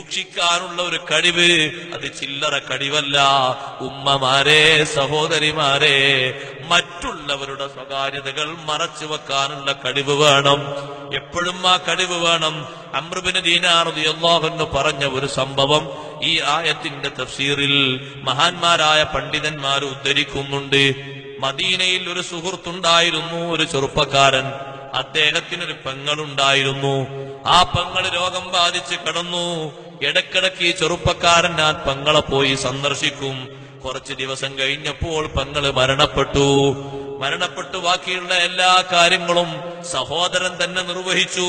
സൂക്ഷിക്കാനുള്ള ഒരു കഴിവ് അത് ചില്ലറ കഴിവല്ല. ഉമ്മമാരെ സഹോദരിമാരെ മറ്റുള്ളവരുടെ സ്വകാര്യതകൾ മറച്ചു വെക്കാനുള്ള കഴിവ് വേണം. എപ്പോഴും ആ കഴിവ് വേണം. അമ്രുബിന് എന്ന് പറഞ്ഞ ഒരു സംഭവം ഈ ആയത്തിന്റെ തഫ്സീറിൽ മഹാന്മാരായ പണ്ഡിതന്മാർ ഉദ്ധരിക്കുന്നുണ്ട്. മദീനയിൽ ഒരു സുഹൃത്തുണ്ടായിരുന്നു ഒരു ചെറുപ്പക്കാരൻ. അദ്ദേഹത്തിനൊരു പെങ്ങളുണ്ടായിരുന്നു. ആ പങ്ങൾ രോഗം ബാധിച്ച് കിടന്നു. ഇടക്കിടക്ക് ഈ ചെറുപ്പക്കാരൻ ഞാൻ പങ്ങളെ പോയി സന്ദർശിക്കും. കുറച്ച് ദിവസം കഴിഞ്ഞപ്പോൾ പങ്ങൾ മരണപ്പെട്ടു. മരണപ്പെട്ടു. ബാക്കിയുള്ള എല്ലാ കാര്യങ്ങളും സഹോദരൻ തന്നെ നിർവഹിച്ചു.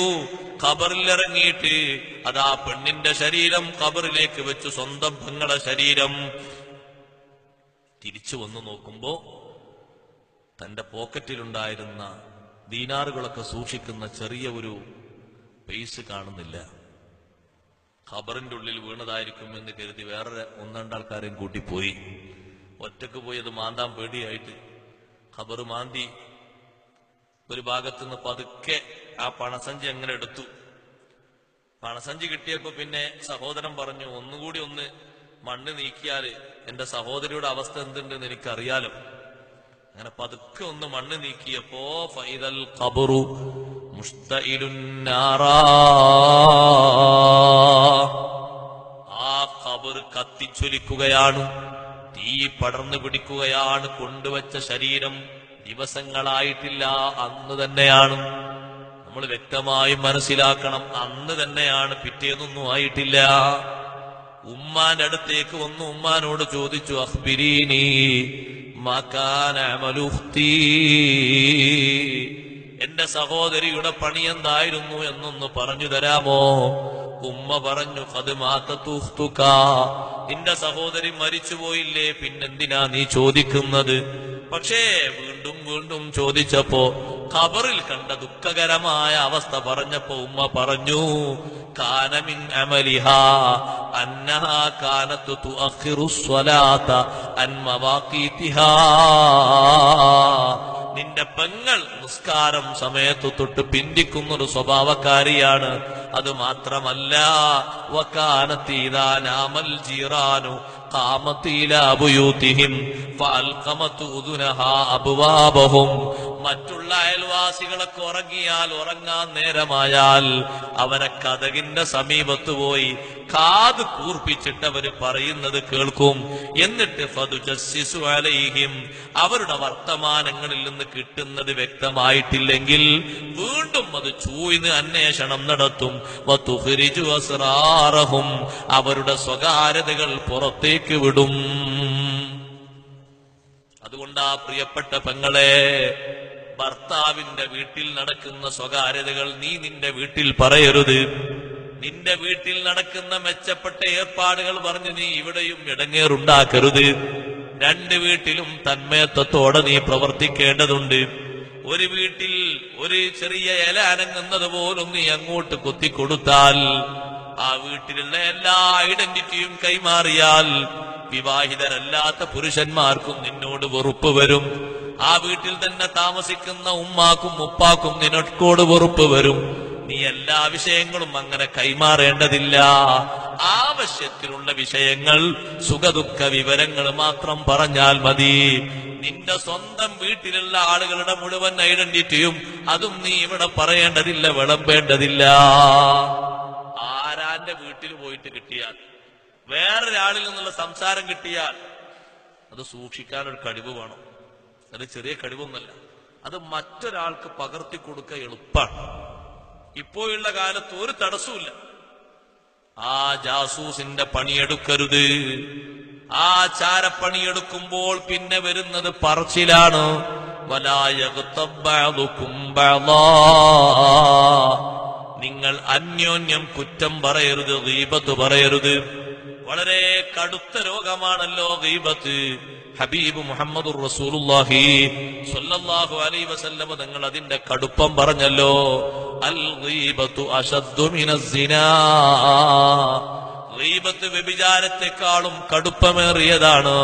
ഖബറിലിറങ്ങിയിട്ട് ആ പെണ്ണിന്റെ ശരീരം ഖബറിലേക്ക് വെച്ചു. സ്വന്തം പെങ്ങളെ ശരീരം. തിരിച്ചു വന്നു നോക്കുമ്പോ തന്റെ പോക്കറ്റിലുണ്ടായിരുന്ന ദീനാറുകളൊക്കെ സൂക്ഷിക്കുന്ന ചെറിയ ഒരു പേസ് കാണുന്നില്ല. ഖബറിന്റെ ഉള്ളിൽ വീണതായിരിക്കും എന്ന് കരുതി വേറെ ഒന്നണ്ടാൾക്കാരെയും കൂട്ടി പോയി ഒറ്റയ്ക്ക് പോയി അത് മാന്താൻ പേടിയായിട്ട് ഖബർ മാന്തി ഒരു ഭാഗത്തുനിന്ന് പതുക്കെ ആ പണസഞ്ചി അങ്ങനെ എടുത്തു. പണസഞ്ചി കിട്ടിയപ്പോ പിന്നെ സഹോദരൻ പറഞ്ഞു ഒന്നുകൂടി ഒന്ന് മണ്ണ് നീക്കിയാൽ എന്റെ സഹോദരിയുടെ അവസ്ഥ എന്തുണ്ടെന്ന് എനിക്കറിയാലോ. അങ്ങനെ പതുക്കെ ഒന്ന് മണ്ണ് നീക്കിയപ്പോ ഫൈദൽ ഖബറു ആ ഖബർ കത്തിച്ചൊലിക്കുകയാണ് തീ പടർന്നു പിടിക്കുകയാണ് കൊണ്ടുവച്ച ശരീരം ദിവസങ്ങളായിട്ടില്ല അന്ന് തന്നെയാണ്. നമ്മൾ വ്യക്തമായി മനസ്സിലാക്കണം അന്ന് തന്നെയാണ് പിറ്റേന്നൊന്നും ആയിട്ടില്ല. ഉമ്മാന്റെ അടുത്തേക്ക് വന്നു ഉമ്മാനോട് ചോദിച്ചു അഹ്ബിരീനി മകാന അമലുഖ്തി എന്റെ സഹോദരിയുടെ പണി എന്തായിരുന്നു എന്നൊന്ന് പറഞ്ഞു തരാമോ? ഉമ്മ പറഞ്ഞു അത് മാത്തൂഹ്തുക നിന്റെ സഹോദരി മരിച്ചുപോയില്ലേ? പിന്നെന്തിനാ നീ ചോദിക്കുന്നത്? പക്ഷേ വീണ്ടും വീണ്ടും ചോദിച്ചപ്പോ ഖബറിൽ കണ്ട ദുഃഖകരമായ അവസ്ഥ പറഞ്ഞപ്പോ ഉമ്മ പറഞ്ഞു കാനമിൻ അമലിഹ അന്നഹ അൻ മവാഖീതിഹാ. നിന്റെ പെങ്ങൾ നിസ്കാരം സമയത്ത് തൊട്ട് പിന്തിക്കുന്ന ഒരു സ്വഭാവക്കാരിയാണ്. അത് മാത്രമല്ല വക്കാനത്തീതാനാമൽ ജീറാനു കാമത്തീലാബുയൂത്തിഹിം അബുവാബഹും മറ്റുള്ള അയൽവാസികളെ ഉറങ്ങിയാൽ ഉറങ്ങാൻ നേരമായാൽ അവരെ കഥകിന്റെ സമീപത്ത് പോയി കാത് കൂർപ്പിച്ചിട്ട് അവർ പറയുന്നത് കേൾക്കും. എന്നിട്ട് ഫതുജസ്സിസു അലൈഹിം അവരുടെ വർത്തമാനങ്ങളിൽ നിന്ന് കിട്ടുന്നത് വ്യക്തമായിട്ടില്ലെങ്കിൽ വീണ്ടും അത് ചൂയിന്ന് അന്വേഷണം നടത്തും. അവരുടെ സ്വകാര്യതകൾ പുറത്തേക്ക് വിടും. അതുകൊണ്ടാ പ്രിയപ്പെട്ട പെങ്ങളെ ഭർത്താവിന്റെ വീട്ടിൽ നടക്കുന്ന സ്വകാര്യതകൾ നീ നിന്റെ വീട്ടിൽ പറയരുത്. നിന്റെ വീട്ടിൽ നടക്കുന്ന മെച്ചപ്പെട്ട ഏർപ്പാടുകൾ പറഞ്ഞ് നീ ഇവിടെയും ഇടങ്ങേറുണ്ടാക്കരുത്. രണ്ട് വീട്ടിലും തന്മയത്വത്തോടെ നീ പ്രവർത്തിക്കേണ്ടതുണ്ട്. ഒരു വീട്ടിൽ ഒരു ചെറിയ ഇല അനങ്ങുന്നത് പോലും നീ അങ്ങോട്ട് കൊത്തിക്കൊടുത്താൽ ആ വീട്ടിലുള്ള എല്ലാ ഐഡന്റിറ്റിയും കൈമാറിയാൽ വിവാഹിതരല്ലാത്ത പുരുഷന്മാർക്കും നിന്നോട് വെറുപ്പ് വരും. ആ വീട്ടിൽ തന്നെ താമസിക്കുന്ന ഉമ്മാക്കും ഉപ്പാക്കും നിനക്കോട് വെറുപ്പ് വരും. നീ എല്ലാ വിഷയങ്ങളും അങ്ങനെ കൈമാറേണ്ടതില്ല. ആവശ്യത്തിലുള്ള വിഷയങ്ങൾ സുഖദുഃഖ വിവരങ്ങൾ മാത്രം പറഞ്ഞാൽ മതി. നിന്റെ സ്വന്തം വീട്ടിലുള്ള ആളുകളുടെ മുഴുവൻ ഐഡന്റിറ്റിയും അതും നീ ഇവിടെ പറയേണ്ടതില്ല വിളമ്പേണ്ടതില്ല. ആരാന്റെ വീട്ടിൽ വേറൊരാളിൽ നിന്നുള്ള സംസാരം കിട്ടിയാൽ അത് സൂക്ഷിക്കാൻ ഒരു കഴിവ് വേണം. അത് ചെറിയ കഴിവൊന്നല്ല അത് മറ്റൊരാൾക്ക് പകർത്തി കൊടുക്ക എളുപ്പമാണ് ഇപ്പോഴുള്ള കാലത്ത് ഒരു തടസ്സമില്ല ആ ജാസൂസിന്റെ പണിയെടുക്കരുത്. ആ ചാരപ്പണിയെടുക്കുമ്പോൾ പിന്നെ വരുന്നത് പറച്ചിലാണ്. നിങ്ങൾ അന്യോന്യം കുറ്റം പറയരുത് ദീപത്ത് പറയരുത്. വളരെ കടുത്ത രോഗമാണല്ലോ ഗൈബത്ത്. ഹബീബ് മുഹമ്മദ് റസൂലുള്ളാഹി സ്വല്ലല്ലാഹു അലൈഹി വസല്ലം തങ്ങൾ അതിന്റെ കടുപ്പം പറഞ്ഞല്ലോ. അൽ ഗീബത്തു അശദ്ദു മിനസ് സിനാ. വ്യഭിചാരത്തെക്കാളും കടുപ്പമേറിയതാണ്.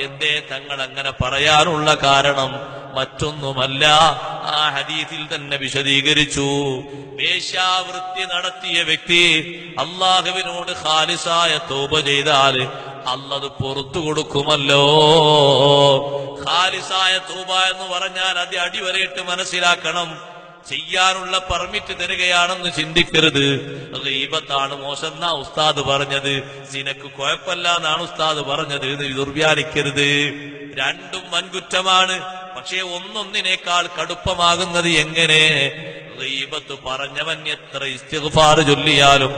എന്തേ തങ്ങൾ അങ്ങനെ പറയാനുള്ള കാരണം? മറ്റൊന്നുമല്ല. ആ ഹദീസിൽ തന്നെ വിശദീകരിച്ചു. വേശ്യാവൃത്തി നടത്തിയ വ്യക്തി അള്ളാഹുവിനോട് ഖാലിസായ തോപ ചെയ്താൽ അല്ലത് പുറത്തു കൊടുക്കുമല്ലോ. ഖാലിസായ തൂബ എന്ന് പറഞ്ഞാൽ അത് അടിവരയിട്ട് മനസ്സിലാക്കണം. ചെയ്യാനുള്ള പെർമിറ്റ് തരികയാണെന്ന് ചിന്തിക്കരുത്. ഈപത്താണ് മോശം ഉസ്താദ് പറഞ്ഞത്. സിനക്ക് കുഴപ്പമില്ല എന്നാണ് ഉസ്താദ് പറഞ്ഞത് എന്ന് ദുർവ്യാനിക്കരുത്. രണ്ടും വൻകുറ്റമാണ്. പക്ഷേ ഒന്നൊന്നിനേക്കാൾ കടുപ്പമാകുന്നത് എങ്ങനെ? റീബത്ത് പറഞ്ഞവൻ എത്ര ഇസ്തിഗ്ഫാർ ചൊല്ലിയാലും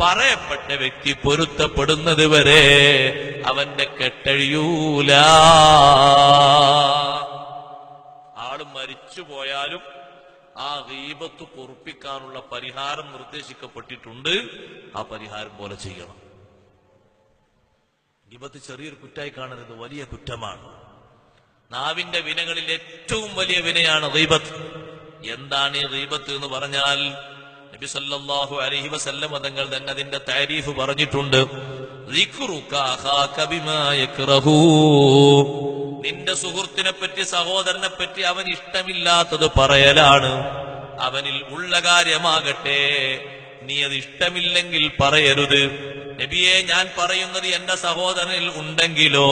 പറയപ്പെട്ട വ്യക്തി പൊരുത്തപ്പെടുന്നത് വരെ അവന്റെ കെട്ടഴിയൂല. ആൾ മരിച്ചു പോയാലും ആ റീബത്ത് പൊറുപ്പിക്കാനുള്ള പരിഹാരം നിർദ്ദേശിക്കപ്പെട്ടിട്ടുണ്ട്. ആ പരിഹാരം പോലെ ചെയ്യണം. ഗീബത്ത് ചെറിയൊരു കുറ്റായി കാണരുത് വലിയ കുറ്റമാണ്. നാവിന്റെ വിനകളിൽ ഏറ്റവും വലിയ വിനയാണ് റീബത്ത് എന്താണ് ഈ റീബത്ത് എന്ന് പറഞ്ഞാൽ നബി സല്ലല്ലാഹു അലൈഹി വസല്ലം തങ്ങൾ തന്നെ അതിന്റെ താരീഫ് പറഞ്ഞിട്ടുണ്ട്. നിന്റെ സുഹൃത്തിനെ പറ്റി സഹോദരനെ പറ്റി അവൻ ഇഷ്ടമില്ലാത്തത് പറയലാണ്. അവനിൽ ഉള്ള കാര്യമാകട്ടെ നീ അത് ഇഷ്ടമില്ലെങ്കിൽ പറയരുത്. നബിയെ ഞാൻ പറയുന്നത് എന്റെ സഹോദരനിൽ ഉണ്ടെങ്കിലോ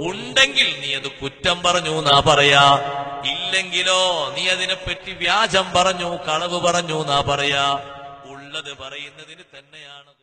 ഉണ്ടെങ്കിൽ നീ അത് കുറ്റം പറഞ്ഞു എന്നാ പറയാ. ഇല്ലെങ്കിലോ നീ അതിനെപ്പറ്റി വ്യാജം പറഞ്ഞു കളവ് പറഞ്ഞു എന്നാ പറയാ. ഉള്ളത് പറയുന്നതിന് തന്നെയാണ്